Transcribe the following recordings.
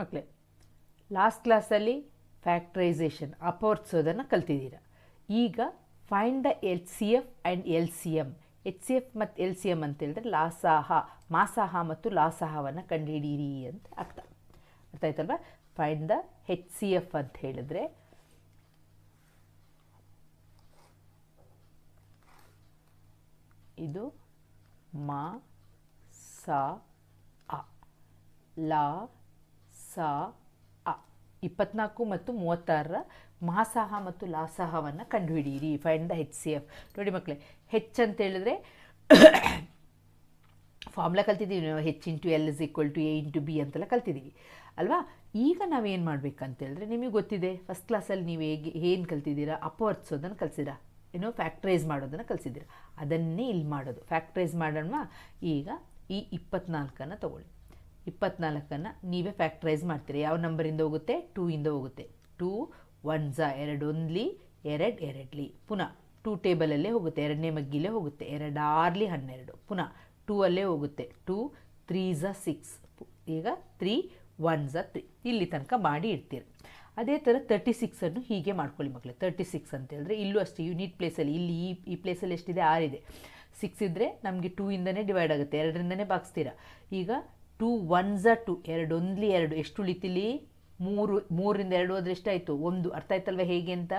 ಮಕ್ಕಳೇ ಲಾಸ್ಟ್ ಕ್ಲಾಸಲ್ಲಿ ಫ್ಯಾಕ್ಟ್ರೈಸೇಷನ್ ಅಪೋರ್ಟ್ಸೋದನ್ನು ಕಲ್ತಿದ್ದೀರ. ಈಗ find the L C F and L C M H C F ಮತ್ತು ಎಲ್ ಸಿ ಎಂ ಅಂತ ಹೇಳಿದ್ರೆ ಲಾಸಾಹ, ಮಾಸಾಹ ಮತ್ತು ಲಾಸಾಹವನ್ನು ಕಂಡುಹಿಡೀರಿ ಅಂತ ಅರ್ಥ. ಅರ್ಥ ಆಯ್ತಲ್ವಾ? Find the H C F ಅಂತ ಹೇಳಿದ್ರೆ ಇದು ಮಾ ಸಾ ಅ ಲಾ ಸಾ, ಅ, ಇಪ್ಪತ್ನಾಲ್ಕು ಮತ್ತು ಮೂವತ್ತಾರರ ಮಹಾಸಾಹ ಮತ್ತು ಲಾಸಾಹವನ್ನು ಕಂಡುಹಿಡಿಯಿರಿ. Find the H C F ನೋಡಿ ಮಕ್ಕಳೇ ಹೆಚ್ ಅಂತ ಹೇಳಿದ್ರೆ ಫಾರ್ಮುಲಾ ಕಲ್ತಿದ್ದೀವಿ ನಾವು H into L is equal to A into B ಅಂತೆಲ್ಲ ಕಲ್ತಿದ್ದೀವಿ. ಅಲ್ವಾ? ಈಗ ನಾವೇನು ಮಾಡಬೇಕಂತೇಳಿದ್ರೆ ನಿಮಗೆ ಗೊತ್ತಿದೆ ಫಸ್ಟ್ ಕ್ಲಾಸಲ್ಲಿ ನೀವು ಹೇಗೆ, ಏನು ಕಲ್ತಿದ್ದೀರಾ? ಅಪವರ್ತಿಸೋದನ್ನು ಕಲಿಸಿರಾ ಏನೋ ಫ್ಯಾಕ್ಟ್ರೈಸ್ ಮಾಡೋದನ್ನು ಕಲಿಸಿದ್ದೀರಾ ಅದನ್ನೇ ಇಲ್ಲಿ ಮಾಡೋದು. ಫ್ಯಾಕ್ಟ್ರೈಸ್ ಮಾಡೋಣ ಈಗ ಈ ಇಪ್ಪತ್ನಾಲ್ಕನ್ನು ತಗೊಳ್ಳಿ. ಇಪ್ಪತ್ನಾಲ್ಕನ್ನು ನೀವೇ ಫ್ಯಾಕ್ಟ್ರೈಸ್ ಮಾಡ್ತೀರಿ. ಯಾವ ನಂಬರಿಂದ ಹೋಗುತ್ತೆ? ಟೂ ಇಂದ ಹೋಗುತ್ತೆ. ಟೂ ಒನ್ ಝ ಎರಡು ಒಂದ್ಲಿ, ಎರಡು, ಎರಡ್ಲಿ. ಪುನಃ ಟೂ ಟೇಬಲಲ್ಲೇ ಹೋಗುತ್ತೆ. ಎರಡನೇ ಮಗ್ಗಿಲೇ ಹೋಗುತ್ತೆ. ಎರಡು ಆರ್ಲಿ, ಹನ್ನೆರಡು. ಪುನಃ ಟೂ ಅಲ್ಲೇ ಹೋಗುತ್ತೆ. ಟೂ ತ್ರೀ ಝ ಸಿಕ್ಸ್ ಈಗ ತ್ರೀ ಒನ್ ಝ ತ್ರೀ. ಇಲ್ಲಿ ತನಕ ಮಾಡಿ ಇಡ್ತೀರಿ. ಅದೇ ಥರ ತರ್ಟಿ ಸಿಕ್ಸನ್ನು ಹೀಗೆ ಮಾಡ್ಕೊಳ್ಳಿ ಮಕ್ಕಳು ತರ್ಟಿ ಸಿಕ್ಸ್ ಅಂತ ಹೇಳಿದ್ರೆ ಇಲ್ಲೂ ಅಷ್ಟೇ ಯೂನಿಟ್ ಪ್ಲೇಸಲ್ಲಿ, ಇಲ್ಲಿ ಈ ಈ ಪ್ಲೇಸಲ್ಲಿ ಎಷ್ಟಿದೆ? ಆರಿದೆ. ಸಿಕ್ಸ್ ಇದ್ದರೆ ನಮಗೆ ಟೂ ಇಂದನೇ ಡಿವೈಡ್ ಆಗುತ್ತೆ. ಎರಡರಿಂದನೇ ಭಾಗಿಸ್ತೀರ? ಈಗ ಟೂ ಒನ್ ಝ ಟು ಎರಡು, ಒಂದ್ಲಿ ಎರಡು, ಎಷ್ಟು ಉಳಿತಿಲಿ? ಮೂರು, ಮೂರಿಂದ ಎರಡು ಹೋದ್ರೆ ಎಷ್ಟಾಯಿತು? ಒಂದು. ಅರ್ಥ ಆಯ್ತಲ್ವ ಹೇಗೆ ಅಂತ?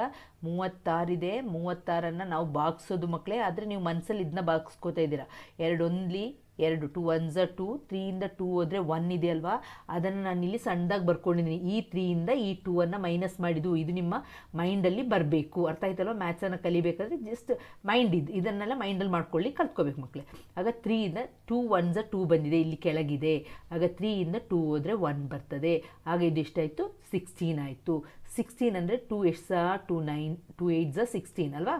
ಮೂವತ್ತಾರಿದೆ. ಮೂವತ್ತಾರನ್ನು ನಾವು ಬಾಗಿಸೋದು ಮಕ್ಕಳೇ ಆದರೆ ನೀವು ಮನಸ್ಸಲ್ಲಿ ಇದನ್ನ ಬಾಗಿಸ್ಕೋತಾ ಇದ್ದೀರಾ. ಎರಡು, ಒಂದ್ಲಿ ಎರಡು ಟು ಒನ್ ಝ ಟು ತ್ರೀಯಿಂದ ಟೂ ಹೋದರೆ ಒನ್ ಇದೆ ಅಲ್ವಾ? ಅದನ್ನು ನಾನು ಇಲ್ಲಿ ಸಣ್ಣದಾಗಿ ಬರ್ಕೊಂಡಿದ್ದೀನಿ ಈ ತ್ರೀಯಿಂದ ಈ ಟೂವನ್ನು ಮೈನಸ್ ಮಾಡಿದ್ದು ಇದು ನಿಮ್ಮ ಮೈಂಡಲ್ಲಿ ಬರಬೇಕು. ಅರ್ಥ ಆಯ್ತಲ್ವ? ಮ್ಯಾಥ್ಸನ್ನು ಕಲಿಬೇಕಾದ್ರೆ ಜಸ್ಟ್ ಮೈಂಡ್ ಇದು ಇದನ್ನೆಲ್ಲ ಮೈಂಡಲ್ಲಿ ಮಾಡ್ಕೊಳ್ಳಿ, ಕಲ್ತ್ಕೋಬೇಕು ಮಕ್ಕಳೇ ಆಗ ತ್ರೀಯಿಂದ ಟೂ ಒನ್ ಝ ಟೂ ಬಂದಿದೆ, ಇಲ್ಲಿ ಕೆಳಗಿದೆ. ಆಗ ತ್ರೀಯಿಂದ ಟೂ ಹೋದರೆ ಒನ್ ಬರ್ತದೆ. ಆಗ ಇದು ಎಷ್ಟಾಯಿತು? ಸಿಕ್ಸ್ಟೀನ್ ಆಯಿತು. ಸಿಕ್ಸ್ಟೀನ್ ಅಂದರೆ ಟೂ ಎಷ್ಟು ಸಹ ಟೂ ನೈನ್ ಟೂ ಏಯ್ಟ್ ಝ ಸಿಕ್ಸ್ಟೀನ್ ಅಲ್ವಾ?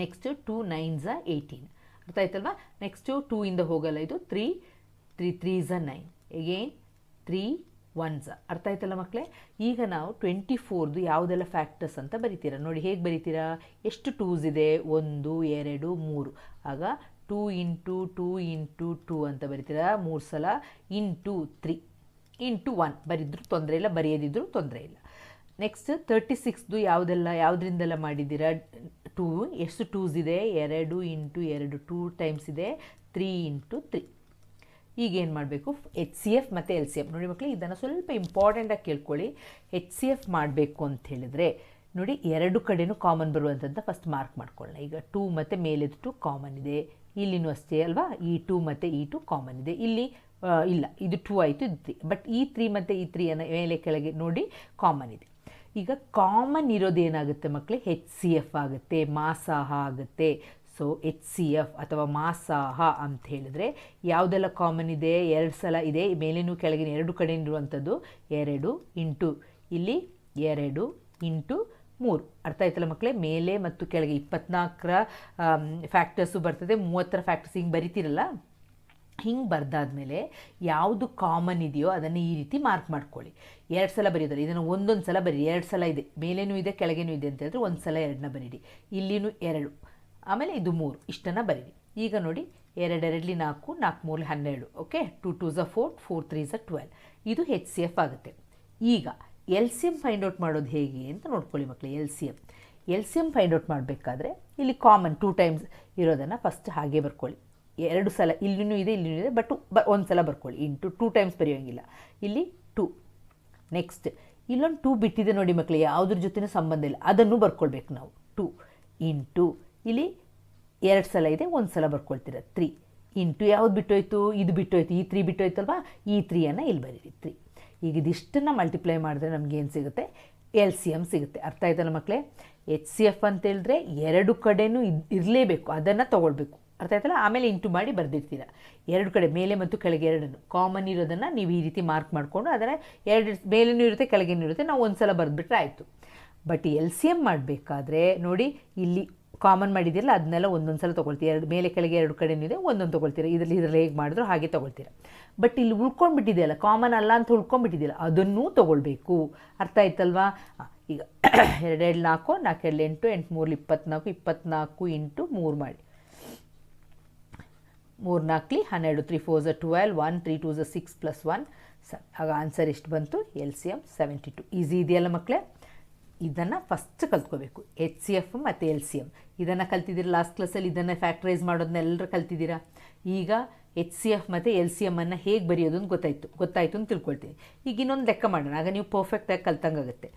ನೆಕ್ಸ್ಟ್ ಟೂ ನೈನ್ ಝ ಏಯ್ಟೀನ್ ಅರ್ಥ ಆಯ್ತಲ್ವಾ ನೆಕ್ಸ್ಟು ಟೂ ಇಂದ ಹೋಗಲ್ಲ ಇದು. ತ್ರೀ ತ್ರೀ ತ್ರೀ ಝ ನೈನ್ ಎಗೇನ್ ತ್ರೀ ಒನ್ ಝ ಅರ್ಥ ಆಯ್ತಲ್ಲ ಮಕ್ಕಳೇ ಈಗ ನಾವು ಟ್ವೆಂಟಿ ಫೋರ್ದು ಯಾವುದೆಲ್ಲ ಫ್ಯಾಕ್ಟರ್ಸ್ ಅಂತ ಬರಿತೀರಾ? ನೋಡಿ, ಹೇಗೆ ಬರಿತೀರಾ? ಎಷ್ಟು ಟೂಸ್ ಇದೆ? ಒಂದು, ಎರಡು, ಮೂರು. ಆಗ two into two into two ಅಂತ ಬರಿತೀರಾ? ಮೂರು ಸಲ ಇಂಟು ತ್ರೀ ಇಂಟು ಒನ್ ಬರಿದ್ರು ತೊಂದರೆ ಇಲ್ಲ ಬರೆಯದಿದ್ದರೂ ತೊಂದರೆ ಇಲ್ಲ. ನೆಕ್ಸ್ಟ್ ತರ್ಟಿ ಸಿಕ್ಸ್ದು ಯಾವುದೆಲ್ಲ, ಯಾವುದರಿಂದೆಲ್ಲ ಮಾಡಿದ್ದೀರಾ? ಟೂ ಎಷ್ಟು ಟೂಸ್ ಇದೆ? ಎರಡು ಇಂಟು ಎರಡು ಟೂ ಟೈಮ್ಸ್ ಇದೆ. ತ್ರೀ ಇಂಟು ತ್ರೀ ಈಗ ಏನು ಮಾಡಬೇಕು? ಎಚ್ ಸಿ ಎಫ್ ಮತ್ತು ಎಲ್ ಸಿ ಎಫ್ ನೋಡಿ ಮಕ್ಕಳು ಇದನ್ನು ಸ್ವಲ್ಪ ಇಂಪಾರ್ಟೆಂಟಾಗಿ ಕೇಳ್ಕೊಳ್ಳಿ. ಎಚ್ ಸಿ ಎಫ್ ಮಾಡಬೇಕು ಅಂತ ಹೇಳಿದರೆ, ನೋಡಿ ಎರಡು ಕಡೆಯೂ ಕಾಮನ್ ಬರುವಂಥದ್ದು ಫಸ್ಟ್ ಮಾರ್ಕ್ ಮಾಡ್ಕೊಳ್ಳೋಣ. ಈಗ ಟೂ ಮತ್ತು ಮೇಲಿದ್ದು ಟು ಕಾಮನ್ ಇದೆ. ಇಲ್ಲಿನೂ ಅಷ್ಟೇ ಅಲ್ವಾ? ಈ ಟೂ ಮತ್ತು ಈ ಟು ಕಾಮನ್ ಇದೆ. ಇಲ್ಲಿ ಇಲ್ಲ. ಇದು ಟೂ ಆಯಿತು, ಇದು ತ್ರೀ ಬಟ್ ಈ ತ್ರೀ ಮತ್ತು ಈ ತ್ರೀಯನ್ನು ಮೇಲೆ ಕೆಳಗೆ ನೋಡಿ ಕಾಮನ್ ಇದೆ. ಈಗ ಕಾಮನ್ ಇರೋದೇನಾಗುತ್ತೆ ಮಕ್ಕಳೇ ಹೆಚ್ ಸಿ ಎಫ್ ಆಗುತ್ತೆ, ಮಾಸಾಹ ಆಗುತ್ತೆ. ಸೊ ಎಚ್ ಸಿ ಎಫ್ ಅಥವಾ ಮಾಸಾಹ ಅಂತ ಹೇಳಿದ್ರೆ ಯಾವುದೆಲ್ಲ ಕಾಮನ್ ಇದೆ? ಎರಡು ಸಲ ಇದೆ. ಮೇಲಿನೂ ಕೆಳಗಿನ ಎರಡು ಕಡೆ ಇರುವಂಥದ್ದು ಎರಡು ಇಂಟು. ಇಲ್ಲಿ ಎರಡು ಇಂಟು ಮೂರು. ಅರ್ಥ ಆಯ್ತಲ್ಲ ಮಕ್ಕಳೇ ಮೇಲೆ ಮತ್ತು ಕೆಳಗೆ ಇಪ್ಪತ್ನಾಲ್ಕರ ಫ್ಯಾಕ್ಟರ್ಸು ಬರ್ತದೆ. ಮೂವತ್ತರ ಫ್ಯಾಕ್ಟರ್ಸ್ ಹಿಂಗೆ ಬರಿತೀರಲ್ಲ? ಹಿಂಗೆ ಬರ್ದಾದ್ಮೇಲೆ ಯಾವುದು ಕಾಮನ್ ಇದೆಯೋ ಅದನ್ನು ಈ ರೀತಿ ಮಾರ್ಕ್ ಮಾಡ್ಕೊಳ್ಳಿ. ಎರಡು ಸಲ ಬರೆಯೋದಲ್ಲ ಇದನ್ನು ಒಂದೊಂದು ಸಲ ಬರೀರಿ ಎರಡು ಸಲ ಇದೆ. ಮೇಲೇನೂ ಇದೆ, ಕೆಳಗೇನೂ ಇದೆ ಅಂತ ಹೇಳಿದ್ರೆ ಒಂದು ಸಲ ಎರಡನ್ನ ಬರೀರಿ. ಇಲ್ಲಿನೂ ಎರಡು, ಆಮೇಲೆ ಇದು ಮೂರು, ಇಷ್ಟನ್ನು ಬರೀರಿ. ಈಗ ನೋಡಿ, ಎರಡೆರಡಲಿ ನಾಲ್ಕು ನಾಲ್ಕು ಮೂರು ಹನ್ನೆರಡು ಓಕೆ ಟು ಟೂ ಝ ಫೋರ್ ಫೋರ್ ತ್ರೀ ಝ ಟ್ವೆಲ್ ಇದು ಹೆಚ್ ಸಿ ಎಫ್ ಆಗುತ್ತೆ. ಈಗ L C M find out ಮಾಡೋದು ಹೇಗೆ ಅಂತ ನೋಡ್ಕೊಳ್ಳಿ ಮಕ್ಕಳು L C M L C M find out ಮಾಡಬೇಕಾದ್ರೆ ಇಲ್ಲಿ ಕಾಮನ್ ಟೂ ಟೈಮ್ಸ್ ಇರೋದನ್ನು ಫಸ್ಟ್ ಹಾಗೆ ಬರ್ಕೊಳ್ಳಿ. ಎರಡು ಸಲ, ಇಲ್ಲಿನೂ ಇದೆ ಇಲ್ಲಿನೂ ಇದೆ ಬಟ್ ಬ ಒಂದು ಸಲ ಬರ್ಕೊಳ್ಳಿ. ಇಂಟು ಟೂ ಟೈಮ್ಸ್ ಬರೆಯೋಂಗಿಲ್ಲ. ಇಲ್ಲಿ ಟೂ ನೆಕ್ಸ್ಟ್ ಇಲ್ಲೊಂದು ಟೂ ಬಿಟ್ಟಿದೆ ನೋಡಿ ಮಕ್ಕಳು ಯಾವುದ್ರ ಜೊತೆನೂ ಸಂಬಂಧ ಇಲ್ಲ. ಅದನ್ನು ಬರ್ಕೊಳ್ಬೇಕು ನಾವು. ಟೂ ಇಂಟು ಇಲ್ಲಿ ಎರಡು ಸಲ ಇದೆ ಒಂದು ಸಲ ಬರ್ಕೊಳ್ತೀರ. ತ್ರೀ ಇಂಟು ಯಾವ್ದು ಬಿಟ್ಟೋಯ್ತು? ಇದು ಬಿಟ್ಟೋಯ್ತು. ಈ ತ್ರೀ ಬಿಟ್ಟೋಯ್ತಲ್ವಾ? ಈ ತ್ರೀಯನ್ನು ಇಲ್ಲಿ ಬರೀರಿ. ತ್ರೀ ಈಗ ಇದಿಷ್ಟನ್ನು ಮಲ್ಟಿಪ್ಲೈ ಮಾಡಿದ್ರೆ ನಮ್ಗೆ ಏನು ಸಿಗುತ್ತೆ? ಎಲ್ ಸಿ ಎಂ ಸಿಗುತ್ತೆ. ಅರ್ಥ ಆಯ್ತಲ್ಲ ಮಕ್ಕಳೇ ಎಚ್ ಸಿ ಎಫ್ ಅಂತ ಹೇಳಿದ್ರೆ ಎರಡು ಕಡೆನೂ ಇರಲೇಬೇಕು. ಅದನ್ನು ತೊಗೊಳ್ಬೇಕು. ಅರ್ಥ ಆಯ್ತಲ್ಲ? ಆಮೇಲೆ ಇಂಟು ಮಾಡಿ ಬರೆದಿರ್ತೀರ. ಎರಡು ಕಡೆ, ಮೇಲೆ ಮತ್ತು ಕೆಳಗೆ ಎರಡನ್ನು. ಕಾಮನ್ ಇರೋದನ್ನು ನೀವು ಈ ರೀತಿ ಮಾರ್ಕ್ ಮಾಡಿಕೊಂಡು ಅದರ ಎರಡು ಮೇಲೇನೂ ಇರುತ್ತೆ, ಕೆಳಗೇನೂ ಇರುತ್ತೆ, ನಾವು ಒಂದು ಸಲ ಬರೆದ್ಬಿಟ್ರೆ ಆಯಿತು. ಬಟ್ ಎಲ್ ಸಿ ಎಂ ಮಾಡಬೇಕಾದ್ರೆ ನೋಡಿ, ಇಲ್ಲಿ ಕಾಮನ್ ಮಾಡಿದಿರಲ್ಲ ಅದನ್ನೆಲ್ಲ ಒಂದೊಂದು ಸಲ ತೊಗೊಳ್ತೀರ. ಎರಡು ಮೇಲೆ, ಕೆಳಗೆ ಎರಡು ಕಡೆನೂ ಇದೆ, ಒಂದೊಂದು ತೊಗೊಳ್ತೀರ. ಇದರಲ್ಲಿ ಇದರಲ್ಲಿ ಹೇಗೆ ಮಾಡಿದ್ರು ಹಾಗೆ ತೊಗೊಳ್ತೀರ. ಬಟ್ ಇಲ್ಲಿ ಉಳ್ಕೊಂಡ್ಬಿಟ್ಟಿದೆಯಲ್ಲ ಕಾಮನ್ ಅಲ್ಲ ಅಂತ ಉಳ್ಕೊಂಡ್ಬಿಟ್ಟಿದೆಯಲ್ಲ, ಅದನ್ನೂ ತೊಗೊಳ್ಬೇಕು. ಅರ್ಥ ಆಯ್ತಲ್ವಾ? ಈಗ ಎರಡೆರಡು ನಾಲ್ಕು ನಾಲ್ಕೆರಡು ಎಂಟು ಎಂಟು, ಮೂರು, ಇಪ್ಪತ್ನಾಲ್ಕು ಇಪ್ಪತ್ನಾಲ್ಕು ಇಂಟು ಮೂರು ಮಾಡಿ. ಮೂರು ನಾಲ್ಕಲಿ ಹನ್ನೆರಡು ತ್ರೀ ಫೋರ್ ಝ ಟ್ವೆಲ್ ಒನ್ ತ್ರೀ ಟೂ ಝ ಸಿಕ್ಸ್ ಪ್ಲಸ್ ಒನ್ ಸ, ಆಗ ಆನ್ಸರ್ ಎಷ್ಟು ಬಂತು? L C M seventy two easy ಇದೆಯಲ್ಲ ಮಕ್ಕಳೇ ಇದನ್ನು ಫಸ್ಟ್ ಕಲ್ತ್ಕೋಬೇಕು. ಎಚ್ ಸಿ ಎಫ್ ಮತ್ತು ಎಲ್ ಸಿ ಎಂ ಇದನ್ನು ಕಲ್ತಿದ್ದೀರಾ ಲಾಸ್ಟ್ ಕ್ಲಾಸಲ್ಲಿ ಇದನ್ನು ಫ್ಯಾಕ್ಟ್ರೈಸ್ ಮಾಡೋದನ್ನ ಎಲ್ಲರೂ ಕಲ್ತಿದ್ದೀರಾ? ಈಗ ಎಚ್ ಸಿ ಎಫ್ ಮತ್ತು ಎಲ್ ಸಿ ಎಮ್ಮನ್ನು ಹೇಗೆ ಬರೆಯೋದು ಅಂತ ಗೊತ್ತಾಯಿತು. ಗೊತ್ತಾಯಿತು ಅಂತ ತಿಳ್ಕೊಳ್ತೀನಿ. ಈಗ ಇನ್ನೊಂದು ಲೆಕ್ಕ ಮಾಡೋಣ. ಆಗ ನೀವು ಪರ್ಫೆಕ್ಟಾಗಿ ಕಲ್ತಂಗಾಗುತ್ತೆ.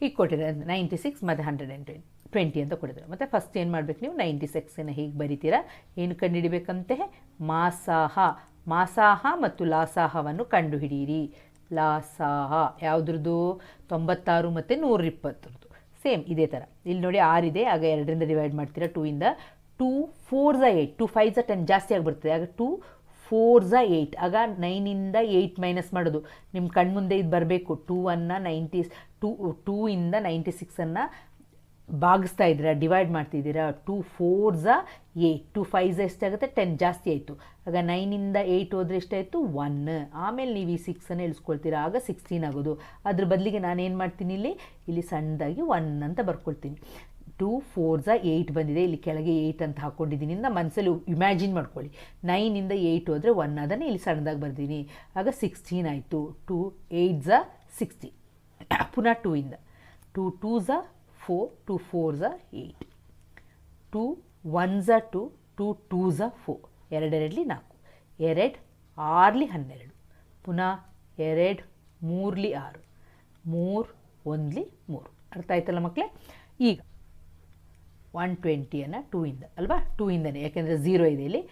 ಹೀಗೆ ಕೊಟ್ಟಿದ್ದಾರೆ ನೈಂಟಿ ಸಿಕ್ಸ್ ಮತ್ತು ಹಂಡ್ರೆಡ್ ಆ್ಯಂಡ್ ಟ್ವೆಂಟಿ ಟ್ವೆಂಟಿ ಅಂತ ಕೊಟ್ಟಿದ್ದಾರೆ ಮತ್ತು ಫಸ್ಟ್ ಏನು ಮಾಡಬೇಕು ನೀವು? ನೈಂಟಿ ಸಿಕ್ಸನ್ನು ಹೀಗೆ ಬರಿತೀರಾ? ಏನು ಕಂಡುಹಿಡಿಬೇಕಂತೆ ಮಾಸಾಹ. ಮಾಸಾಹ ಮತ್ತು ಲಾಸಾಹವನ್ನು ಕಂಡುಹಿಡಿಯಿರಿ. ಲಾಸಾಹ. ಯಾವುದ್ರದ್ದು? ತೊಂಬತ್ತಾರು ಮತ್ತು ನೂರ ಇಪ್ಪತ್ತರದ್ದು ಸೇಮ್ ಇದೇ ಥರ ಇಲ್ಲಿ ನೋಡಿ ಆರಿದೆ ಆಗ ಎರಡರಿಂದ ಡಿವೈಡ್ ಮಾಡ್ತೀರಾ? ಟೂ ಇಂದ ಟೂ ಫೋರ್ ಝ ಏಯ್ಟ್ ಟು ಫೈವ್ ಝ ಟೆನ್ ಜಾಸ್ತಿ ಆಗಿಬಿಡ್ತದೆ. ಆಗ ಟೂ ಫೋರ್ ಝ ಏಯ್ಟ್ ಆಗ ನೈನಿಂದ ಏಯ್ಟ್ ಮೈನಸ್ ಮಾಡೋದು. ನಿಮ್ಮ ಕಣ್ಮುಂದೆ ಇದು ಬರಬೇಕು. ಟೂ ಅನ್ನು ನೈಂಟಿ ಟೂ ಟೂ ಇಂದ ನೈಂಟಿ ಸಿಕ್ಸನ್ನು ಭಾಗಿಸ್ತಾ ಇದ್ದೀರಾ ಡಿವೈಡ್ ಮಾಡ್ತಿದ್ದೀರಾ ಟೂ ಫೋರ್ ಝ ಏಯ್ಟ್ ಟು ಫೈವ್ ಎಷ್ಟಾಗುತ್ತೆ ಟೆನ್ ಜಾಸ್ತಿ ಆಯಿತು. ಆಗ ನೈನಿಂದ ಏಯ್ಟ್ ಹೋದರೆ ಎಷ್ಟಾಯಿತು ಒನ್ ಆಮೇಲೆ ನೀವು ಈ ಸಿಕ್ಸನ್ನು ಇಳಿಸ್ಕೊಳ್ತೀರಾ, ಆಗ ಸಿಕ್ಸ್ಟೀನ್ ಆಗೋದು. ಅದ್ರ ಬದಲಿಗೆ ನಾನೇನು ಮಾಡ್ತೀನಿ ಇಲ್ಲಿ? ಇಲ್ಲಿ ಸಣ್ಣದಾಗಿ ಒನ್ ಅಂತ ಬರ್ಕೊಳ್ತೀನಿ. ಟೂ ಫೋರ್ ಝ ಏಯ್ಟ್ ಬಂದಿದೆ, ಇಲ್ಲಿ ಕೆಳಗೆ ಏಯ್ಟ್ ಅಂತ ಹಾಕ್ಕೊಂಡಿದ್ದೀನಿ ಅಂತ ಮನಸ್ಸಲ್ಲಿ ಇಮ್ಯಾಜಿನ್ ಮಾಡ್ಕೊಳ್ಳಿ. ನೈನಿಂದ ಏಯ್ಟ್ ಹೋದರೆ ಒನ್ ಅದನ್ನು ಇಲ್ಲಿ ಸಣ್ಣದಾಗಿ ಬರ್ತೀನಿ ಆಗ ಸಿಕ್ಸ್ಟೀನ್ ಆಯಿತು. ಟೂ ಏಯ್ಟ್ ಝ ಸಿಕ್ಸ್ಟಿ ಪುನಃ ಟೂ ಇಂದ. ಟೂ ಟೂ ಝ ಫೋರ್ ಟು ಫೋರ್ ಝ ಏಯ್ಟ್ ಟೂ ಒನ್ ಝ ಟು ಟು ಟೂ ಝ ಫೋರ್ ಎರಡೆರಡಲಿ ನಾಲ್ಕು. ಎರಡು, ಆರ್ಲಿ ಹನ್ನೆರಡು. ಪುನಃ ಎರಡು, ಮೂರ್ಲಿ ಆರು. ಮೂರು, ಒಂದ್ಲಿ ಮೂರು. ಅರ್ಥ ಆಯ್ತಲ್ಲ ಮಕ್ಕಳೇ ಈಗ ಒನ್ ಟ್ವೆಂಟಿಯನ್ನು ಟೂ ಇಂದ, ಅಲ್ವಾ? ಟೂ ಇಂದನೇ. ಯಾಕೆಂದರೆ ಝೀರೋ ಇದೆ ಇಲ್ಲಿ.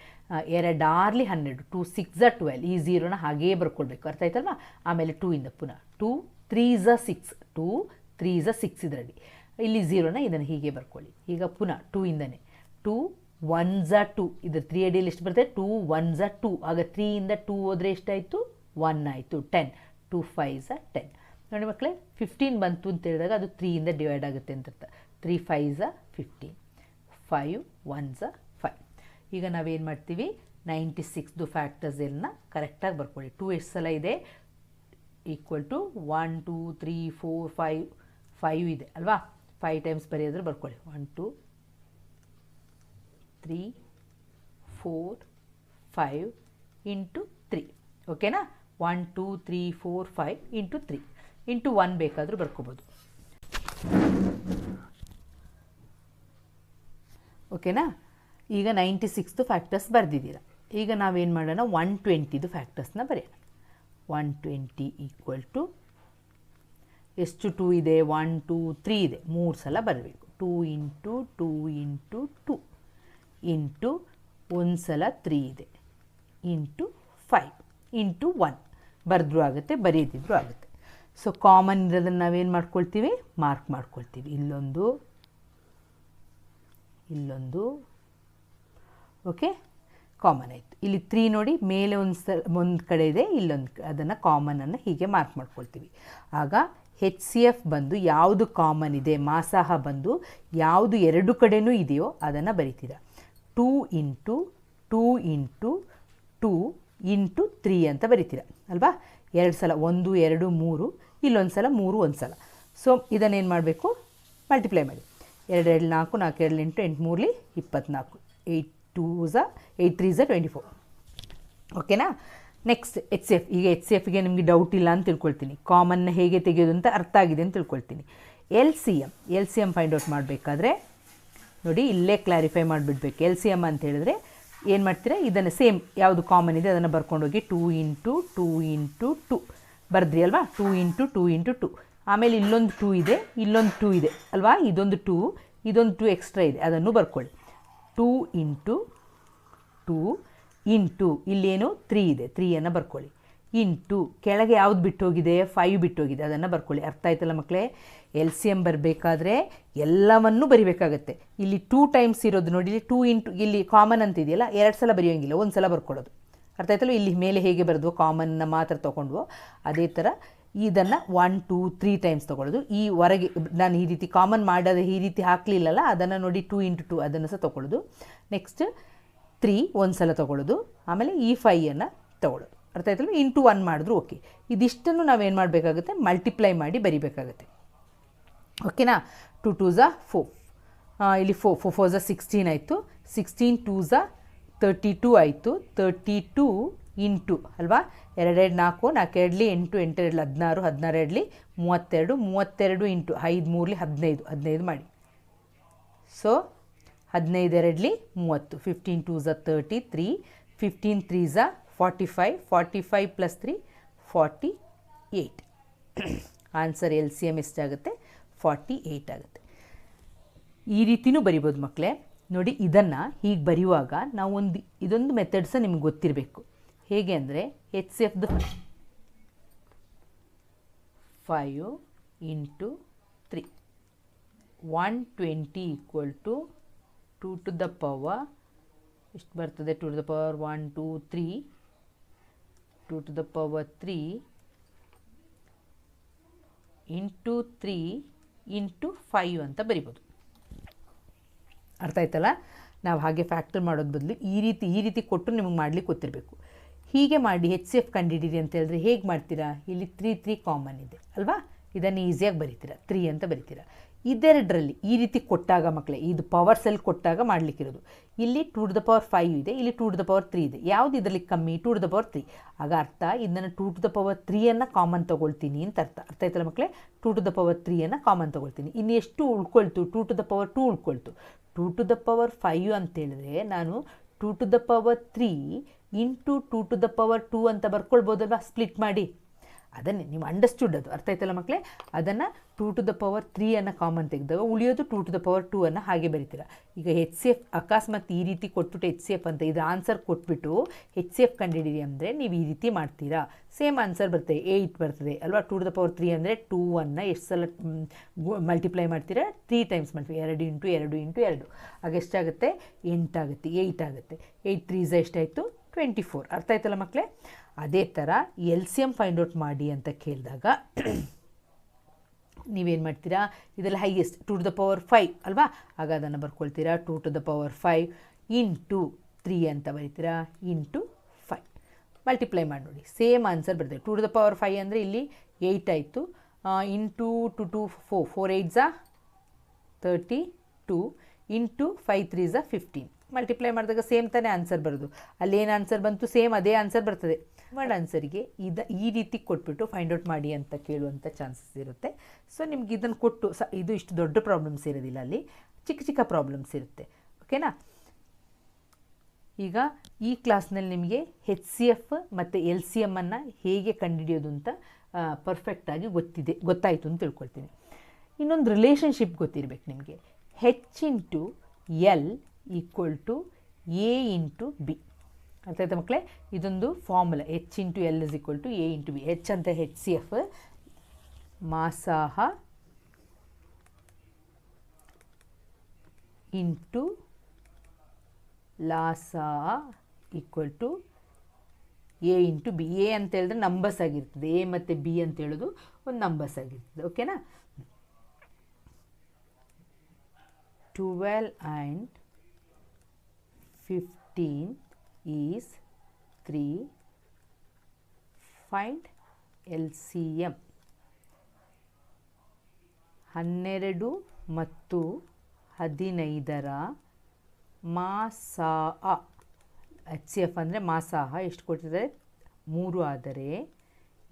ಎರಡು, ಆರ್ಲಿ ಹನ್ನೆರಡು ಟೂ ಸಿಕ್ಸ್ ಝ ಟ್ವೆಲ್ ಈ ಝೀರೋನ ಹಾಗೇ ಬರ್ಕೊಳ್ಬೇಕು. ಅರ್ಥ ಆಯ್ತಲ್ವಾ? ಆಮೇಲೆ ಟೂ ಇಂದ ಪುನಃ ಟೂ ತ್ರೀ ಝ ಸಿಕ್ಸ್ ಟೂ ತ್ರೀ ಝ ಸಿಕ್ಸ್ ಇದರಲ್ಲಿ. ಇಲ್ಲಿ ಝೀರೋನ ಇದನ್ನು ಹೀಗೆ ಬರ್ಕೊಳ್ಳಿ. ಈಗ ಪುನಃ ಟೂ ಇಂದನೇ. ಟೂ ಒನ್ ಝ ಟೂ. ಇದ್ರ ತ್ರೀ ಅಡಿಯಲ್ಲಿ ಎಷ್ಟು ಬರುತ್ತೆ? ಟೂ ಒನ್ ಝ ಟೂ. ಆಗ ತ್ರೀಯಿಂದ ಟೂ ಹೋದರೆ ಎಷ್ಟಾಯಿತು? ಒನ್ ಆಯಿತು. ಟೆನ್. ಟೂ ಫೈವ್ ಝ ಟೆನ್. ನೋಡಿ ಮಕ್ಕಳೇ, ಫಿಫ್ಟೀನ್ ಬಂತು ಅಂತ ಹೇಳಿದಾಗ ಅದು ತ್ರೀಯಿಂದ ಡಿವೈಡ್ ಆಗುತ್ತೆ ಅಂತ ಅರ್ಥ. ತ್ರೀ ಫೈವ್ ಝ ಫಿಫ್ಟೀನ್. ಫೈವ್ ಒನ್ ಝ ಫೈವ್. ಈಗ ನಾವೇನು ಮಾಡ್ತೀವಿ? ನೈಂಟಿ ಸಿಕ್ಸ್ದು ಫ್ಯಾಕ್ಟರ್ಸ್ ಎಲ್ಲ ಕರೆಕ್ಟಾಗಿ ಬರ್ಕೊಳ್ಳಿ. ಟೂ ಎಷ್ಟು ಸಲ ಇದೆ? Equal to one two three four five five ಇದೆ, ಅಲ್ವಾ? ಫೈವ್ ಟೈಮ್ಸ್ ಬರೆಯೋದ್ರೆ ಬರ್ಕೊಳ್ಳಿ. One two three four five into three ಓಕೆನಾ one two three four five into three into one ಬೇಕಾದರೂ ಬರ್ಕೋಬೋದು. ಓಕೆನಾ ಈಗ ನೈಂಟಿ ಸಿಕ್ಸ್ದು ಫ್ಯಾಕ್ಟರ್ಸ್ ಬರೆದಿದ್ದೀರ. ಈಗ ನಾವೇನು ಮಾಡೋಣ? ಒನ್ ಟ್ವೆಂಟಿದು ಫ್ಯಾಕ್ಟರ್ಸ್ನ ಬರೆಯೋಣ. ಒನ್ ಟ್ವೆಂಟಿ ಈಕ್ವಲ್ ಟು ಎಷ್ಟು ಟೂ ಇದೆ? ಒನ್ ಟೂ ತ್ರೀ ಇದೆ. ಮೂರು ಸಲ ಬರಬೇಕು. Two into two into two into ಒಂದು ಸಲ ತ್ರೀ ಇದೆ. ಇಂಟು ಫೈವ್ ಇಂಟು ಒನ್ ಬರೆದ್ರೂ ಆಗುತ್ತೆ ಬರೆಯದಿದ್ರೂ ಆಗುತ್ತೆ. ಸೊ ಕಾಮನ್ ಇರೋದನ್ನು ನಾವೇನು ಮಾಡ್ಕೊಳ್ತೀವಿ? ಮಾರ್ಕ್ ಮಾಡ್ಕೊಳ್ತೀವಿ. ಇಲ್ಲೊಂದು ಇಲ್ಲೊಂದು ಓಕೆ ಕಾಮನ್ ಆಯಿತು. ಇಲ್ಲಿ ತ್ರೀ ನೋಡಿ, ಮೇಲೆ ಒಂದು ಸ, ಒಂದು ಕಡೆ ಇದೆ, ಇಲ್ಲೊಂದು ಅದನ್ನು ಕಾಮನನ್ನು ಹೀಗೆ ಮಾರ್ಕ್ ಮಾಡ್ಕೊಳ್ತೀವಿ. ಆಗ ಹೆಚ್ ಸಿ ಎಫ್ ಬಂದು ಯಾವುದು ಕಾಮನ್ ಇದೆ, ಮಾಸಾಹ ಬಂದು ಯಾವುದು ಎರಡು ಕಡೆನೂ ಇದೆಯೋ ಅದನ್ನು ಬರಿತೀರ. Two into two into two into three ಅಂತ ಬರಿತೀರ, ಅಲ್ವಾ? ಎರಡು ಸಲ ಒಂದು, ಎರಡು, ಮೂರು, ಇಲ್ಲೊಂದು ಸಲ ಮೂರು, ಒಂದು ಸಲ. ಸೊ ಇದನ್ನೇನು ಮಾಡಬೇಕು? ಮಲ್ಟಿಪ್ಲೈ ಮಾಡಿ. ಎರಡು ಎರಡು ನಾಲ್ಕು ನಾಲ್ಕು, ಎರಡು ಎಂಟು ಎಂಟು, ಮೂರಲಿ ಇಪ್ಪತ್ನಾಲ್ಕು, ಏಯ್ಟ್ ಟೂ ಝ ಏಯ್ಟ್ ತ್ರೀ ಝ ಟ್ವೆಂಟಿ ಫೋರ್ ಓಕೆನಾ ನೆಕ್ಸ್ಟ್ ಎಚ್ ಸಿ ಎಫ್ ಈಗ ಎಚ್ ಸಿ ಎಫ್ಗೆ ನಿಮಗೆ ಡೌಟ್ ಇಲ್ಲ ಅಂತ ತಿಳ್ಕೊಳ್ತೀನಿ. ಕಾಮನ್ನ ಹೇಗೆ ತೆಗೆಯೋದು ಅಂತ ಅರ್ಥ ಆಗಿದೆ ಅಂತ ತಿಳ್ಕೊಳ್ತೀನಿ. L C M L C M find out ಮಾಡಬೇಕಾದ್ರೆ, ನೋಡಿ ಇಲ್ಲೇ ಕ್ಲಾರಿಫೈ ಮಾಡಿಬಿಡ್ಬೇಕು. ಎಲ್ ಸಿ ಎಂ ಅಂತ ಹೇಳಿದ್ರೆ ಏನು ಮಾಡ್ತೀರಾ? ಇದನ್ನು ಸೇಮ್ ಯಾವುದು ಕಾಮನ್ ಇದೆ ಅದನ್ನು ಬರ್ಕೊಂಡೋಗಿ two into two into two ಬರೆದ್ರಿ ಅಲ್ವಾ? Two into two into two ಆಮೇಲೆ ಇಲ್ಲೊಂದು ಟೂ ಇದೆ, ಇಲ್ಲೊಂದು ಟೂ ಇದೆ. ಅಲ್ವಾ? ಇದೊಂದು ಟೂ ಇದೊಂದು ಟೂ ಎಕ್ಸ್ಟ್ರಾ ಇದೆ. ಅದನ್ನು ಬರ್ಕೊಳ್ಳಿ. ಟೂ ಇಂಟು ಟೂ ಇಂಟು ಇಲ್ಲೇನು ತ್ರೀ ಇದೆ. ತ್ರೀಯನ್ನು ಬರ್ಕೊಳ್ಳಿ. ಇಂಟು ಕೆಳಗೆ ಯಾವ್ದು ಬಿಟ್ಟೋಗಿದೆ? ಫೈವ್ ಬಿಟ್ಟೋಗಿದೆ. ಅದನ್ನು ಬರ್ಕೊಳ್ಳಿ. ಅರ್ಥ ಆಯ್ತಲ್ಲ ಮಕ್ಕಳೇ ಎಲ್ ಸಿ ಎಂ ಬರಬೇಕಾದ್ರೆ ಎಲ್ಲವನ್ನೂ ಬರಿಬೇಕಾಗತ್ತೆ. ಇಲ್ಲಿ ಟೂ ಟೈಮ್ಸ್ ಇರೋದು ನೋಡಿ, ಇಲ್ಲಿ ಟೂ ಇಂಟು, ಇಲ್ಲಿ ಕಾಮನ್ ಅಂತ ಇದೆಯಲ್ಲ ಎರಡು ಸಲ ಬರೆಯೋಂಗಿಲ್ಲ ಒಂದು ಸಲ ಬರ್ಕೊಳ್ಳೋದು. ಅರ್ಥ ಆಯ್ತಲ್ಲ? ಇಲ್ಲಿ ಮೇಲೆ ಹೇಗೆ ಬರೆದ್ವೋ ಕಾಮನ್ನ ಮಾತ್ರ ತೊಗೊಂಡ್ವೋ, ಅದೇ ಥರ ಇದನ್ನು ಒನ್ ಟೂ ತ್ರೀ ಟೈಮ್ಸ್ ತೊಗೊಳ್ಳೋದು. ಈ ಹೊರಗೆ ನಾನು ಈ ರೀತಿ ಕಾಮನ್ ಮಾಡೋದು ಈ ರೀತಿ ಹಾಕಲಿಲ್ಲಲ್ಲ, ಅದನ್ನು ನೋಡಿ ಟೂ ಇಂಟು ಟೂ ಅದನ್ನು ಸಹ ತೊಗೊಳ್ಳೋದು. ನೆಕ್ಸ್ಟ್ ತ್ರೀ ಒಂದು ಸಲ ತೊಗೊಳ್ಳೋದು. ಆಮೇಲೆ ಈ ಫೈಯನ್ನು ತೊಗೊಳ್ಳೋದು. ಅರ್ಥ ಆಯ್ತಲ್ಲ ಇಂಟು ಒನ್ ಮಾಡಿದ್ರು ಓಕೆ ಇದಿಷ್ಟನ್ನು ನಾವೇನು ಮಾಡಬೇಕಾಗುತ್ತೆ? ಮಲ್ಟಿಪ್ಲೈ ಮಾಡಿ ಬರಿಬೇಕಾಗುತ್ತೆ. ಓಕೆನಾ ಟು ಟೂ ಝಾ ಫೋ ಇಲ್ಲಿ ಫೋ ಫೋ ಫೋರ್ ಝಾ ಸಿಕ್ಸ್ಟೀನ್ ಆಯಿತು. ಸಿಕ್ಸ್ಟೀನ್ ಟೂ ಝಾ ತರ್ಟಿ ಟೂ ಆಯಿತು. ತರ್ಟಿ ಟೂ ಇಂಟು, ಅಲ್ವಾ? ಎರಡೆರಡು ನಾಲ್ಕು ನಾಲ್ಕು ಎರಡ್ಲಿ, ಎಂಟು ಎಂಟೆರಡಲಿ ಹದಿನಾರು ಹದಿನಾರು ಎರಡಲಿ, ಮೂವತ್ತೆರಡು ಮೂವತ್ತೆರಡು ಇಂಟು ಐದು, ಮೂರಲಿ, ಹದಿನೈದು ಹದಿನೈದು ಮಾಡಿ. ಸೊ ಹದಿನೈದು ಎರಡಲಿ, ಮೂವತ್ತು. ಫಿಫ್ಟೀನ್ ಟೂ ಝ thirty three fifteen three ಝ forty five forty five plus three forty eight answer L C M ಎಷ್ಟಾಗುತ್ತೆ? ಫಾರ್ಟಿ ಏಯ್ಟ್ ಆಗುತ್ತೆ. ಈ ರೀತಿಯೂ ಬರಿಬೋದು ಮಕ್ಕಳೇ ನೋಡಿ, ಇದನ್ನು ಹೀಗೆ ಬರೆಯುವಾಗ ನಾವು ಒಂದು ಇದೊಂದು ಮೆಥಡ್ಸ ನಿಮ್ಗೆ ಗೊತ್ತಿರಬೇಕು. ಹೇಗೆ ಅಂದರೆ H C ಎಫ್ದು five into three one twenty equal to two to the power ಎಷ್ಟು ಬರ್ತದೆ? Two to the power one two three two to the power three into three into five ಅಂತ ಬರಿಬೋದು. ಅರ್ಥ ಆಯ್ತಲ್ಲ? ನಾವು ಹಾಗೆ ಫ್ಯಾಕ್ಟರ್ ಮಾಡೋದು ಬದಲು ಈ ರೀತಿ ಈ ರೀತಿ ಕೊಟ್ಟು ನಿಮಗೆ ಮಾಡ್ಲಿಕ್ಕೆ ಗೊತ್ತಿರಬೇಕು. ಹೀಗೆ ಮಾಡಿ ಎಚ್ ಸಿ ಎಫ್ ಕಂಡಿಡೀರಿ ಅಂತ ಹೇಳಿದ್ರೆ ಹೇಗೆ ಮಾಡ್ತೀರಾ? ಇಲ್ಲಿ ತ್ರೀ ತ್ರೀ ಕಾಮನ್ ಇದೆ, ಅಲ್ವಾ? ಇದನ್ನು ಈಸಿಯಾಗಿ ಬರಿತೀರಾ. ತ್ರೀ ಅಂತ ಬರಿತೀರಾ. ಇದೆರಡರಲ್ಲಿ ಈ ರೀತಿ ಕೊಟ್ಟಾಗ ಮಕ್ಕಳೇ ಇದು ಪವರ್ ಸೆಲ್ ಕೊಟ್ಟಾಗ ಮಾಡಲಿಕ್ಕಿರೋದು ಇಲ್ಲಿ ಟು ದ ಪವರ್ ಫೈವ್ ಇದೆ, ಇಲ್ಲಿ ಟು ದ ಪವರ್ ತ್ರೀ ಇದೆ. ಯಾವುದು ಇದರಲ್ಲಿ ಕಮ್ಮಿ? Two to the power three ಆಗ ಅರ್ಥ, ಇದನ್ನು ಟು ಟು ದ ಪವರ್ ತ್ರೀಯನ್ನು ಕಾಮನ್ ತೊಗೊಳ್ತೀನಿ ಅಂತ ಅರ್ಥ. ಅರ್ಥ ಆಯ್ತಲ್ಲ ಮಕ್ಕಳೇ ಟು ಟು ದ ಪವರ್ ತ್ರೀಯನ್ನು ಕಾಮನ್ ತೊಗೊಳ್ತೀನಿ. ಇನ್ನು ಎಷ್ಟು ಉಳ್ಕೊಳ್ತು? Two to the power two ಉಳ್ಕೊಳ್ತು. Two to the power five ಅಂತೇಳಿದ್ರೆ ನಾನು two to the power three into two to the power two ಅಂತ ಬರ್ಕೊಳ್ಬೋದಲ್ವಾ? ಸ್ಪ್ಲಿಟ್ ಮಾಡಿ. ಅದನ್ನೇ, ನೀವು ಅಂಡರ್ಸ್ಟುಡ್ ಅದು. ಅರ್ಥ ಆಯ್ತಲ್ಲ ಮಕ್ಕಳೇ ಅದನ್ನು two to the power three ಅನ್ನು ಕಾಮನ್ ತೆಗೆದಾಗ ಉಳಿಯೋದು two to the power two ಅನ್ನು ಹಾಗೆ ಬರೀತೀರ. ಈಗ ಹೆಚ್ ಸಿ ಎಫ್ ಅಕಸ್ಮಾತ್ ಈ ರೀತಿ ಕೊಟ್ಬಿಟ್ಟು ಹೆಚ್ ಸಿ ಎಫ್ ಅಂತ ಇದು ಆನ್ಸರ್ ಕೊಟ್ಬಿಟ್ಟು ಹೆಚ್ ಸಿ ಎಫ್ ಕಂಡಿಡೀರಿ ಅಂದರೆ ನೀವು ಈ ರೀತಿ ಮಾಡ್ತೀರಾ. ಸೇಮ್ ಆನ್ಸರ್ ಬರ್ತದೆ. ಏಯ್ಟ್ ಬರ್ತದೆ. ಅಲ್ವಾ? Two to the power three ಅಂದರೆ ಟೂ ಅನ್ನು ಎಷ್ಟು ಸಲ ಮಲ್ಟಿಪ್ಲೈ ಮಾಡ್ತೀರಾ? ತ್ರೀ ಟೈಮ್ಸ್ ಮಾಡ್ತೀವಿ ಎರಡು ಇಂಟು ಎರಡು ಇಂಟು ಎರಡು. ಆಗ ಎಷ್ಟಾಗುತ್ತೆ? ಎಂಟಾಗುತ್ತೆ ಏಯ್ಟ್ ಆಗುತ್ತೆ. ಏಯ್ಟ್ ತ್ರೀ ಎಷ್ಟಾಯಿತು? ಟ್ವೆಂಟಿ ಫೋರ್ ಅರ್ಥ ಆಯ್ತಲ್ಲ ಮಕ್ಕಳೇ ಅದೇ ಥರ L C M find out ಮಾಡಿ ಅಂತ ಕೇಳಿದಾಗ ನೀವೇನು ಮಾಡ್ತೀರಾ? ಇದರಲ್ಲಿ highest two to the power five ಅಲ್ವಾ? ಆಗ ಅದನ್ನು ಬರ್ಕೊಳ್ತೀರಾ. Two to the power five into three ಅಂತ ಬರೀತೀರಾ? ಇಂಟು ಫೈವ್ ಮಲ್ಟಿಪ್ಲೈ ಮಾಡಿ ನೋಡಿ. ಸೇಮ್ ಆನ್ಸರ್ ಬರ್ತದೆ. Two to the power five ಅಂದರೆ ಇಲ್ಲಿ ಏಯ್ಟ್ ಆಯಿತು. Into two two four four eight thirty two into five three Jha fifteen multiply ಮಾಡಿದಾಗ same ತಾನೇ ಆನ್ಸರ್ ಬರೋದು. ಅಲ್ಲಿ ಏನು ಆನ್ಸರ್ ಬಂತು ಸೇಮ್ ಅದೇ ಆನ್ಸರ್ ಬರ್ತದೆ. ವರ್ಡ್ ಆನ್ಸರಿಗೆ ಇದು, ಈ ರೀತಿ ಕೊಟ್ಬಿಟ್ಟು ಫೈಂಡ್ ಔಟ್ ಮಾಡಿ ಅಂತ ಕೇಳುವಂಥ ಚಾನ್ಸಸ್ ಇರುತ್ತೆ. ಸೊ ನಿಮ್ಗೆ ಇದನ್ನು ಕೊಟ್ಟು, ಸ, ಇದು ಇಷ್ಟು ದೊಡ್ಡ ಪ್ರಾಬ್ಲಮ್ಸ್ ಇರೋದಿಲ್ಲ ಅಲ್ಲಿ. ಚಿಕ್ಕ ಚಿಕ್ಕ ಪ್ರಾಬ್ಲಮ್ಸ್ ಇರುತ್ತೆ. ಓಕೆನಾ ಈಗ ಈ ಕ್ಲಾಸ್ನಲ್ಲಿ ನಿಮಗೆ ಹೆಚ್ ಸಿ ಎಫ್ ಮತ್ತು ಎಲ್ ಸಿ ಎಮ್ಮನ್ನು ಹೇಗೆ ಕಂಡುಹಿಡಿಯೋದು ಅಂತ ಪರ್ಫೆಕ್ಟಾಗಿ ಗೊತ್ತಿದೆ, ಗೊತ್ತಾಯಿತು ಅಂತ ತಿಳ್ಕೊಳ್ತೀನಿ. ಇನ್ನೊಂದು ರಿಲೇಷನ್ಶಿಪ್ ಗೊತ್ತಿರಬೇಕು ನಿಮಗೆ. H into L equal to A into B ಅರ್ಥ ಆಯ್ತಾ ಮಕ್ಕಳೇ? ಇದೊಂದು formula H into L is equal to A into B H ಅಂತ ಹೆಚ್ ಸಿ ಎಫ್ ಮಾಸಾಹ into Lassa equal to A into B A ಅಂತ ಹೇಳಿದ್ರೆ ನಂಬರ್ಸ್ ಆಗಿರ್ತದೆ. A ಮತ್ತು ಬಿ ಅಂತ ಹೇಳೋದು ಒಂದು ನಂಬರ್ಸ್ ಆಗಿರ್ತದೆ. ಓಕೆನಾ twelve and fifteen is three find L C M ಹನ್ನೆರಡು ಮತ್ತು ಹದಿನೈದರ ಮಾಸಾಹ ಎಚ್ ಸಿ ಎಫ್ ಅಂದರೆ ಮಾಸಾಹ ಎಷ್ಟು ಕೊಟ್ಟಿದ್ದಾರೆ? ಮೂರು ಆದರೆ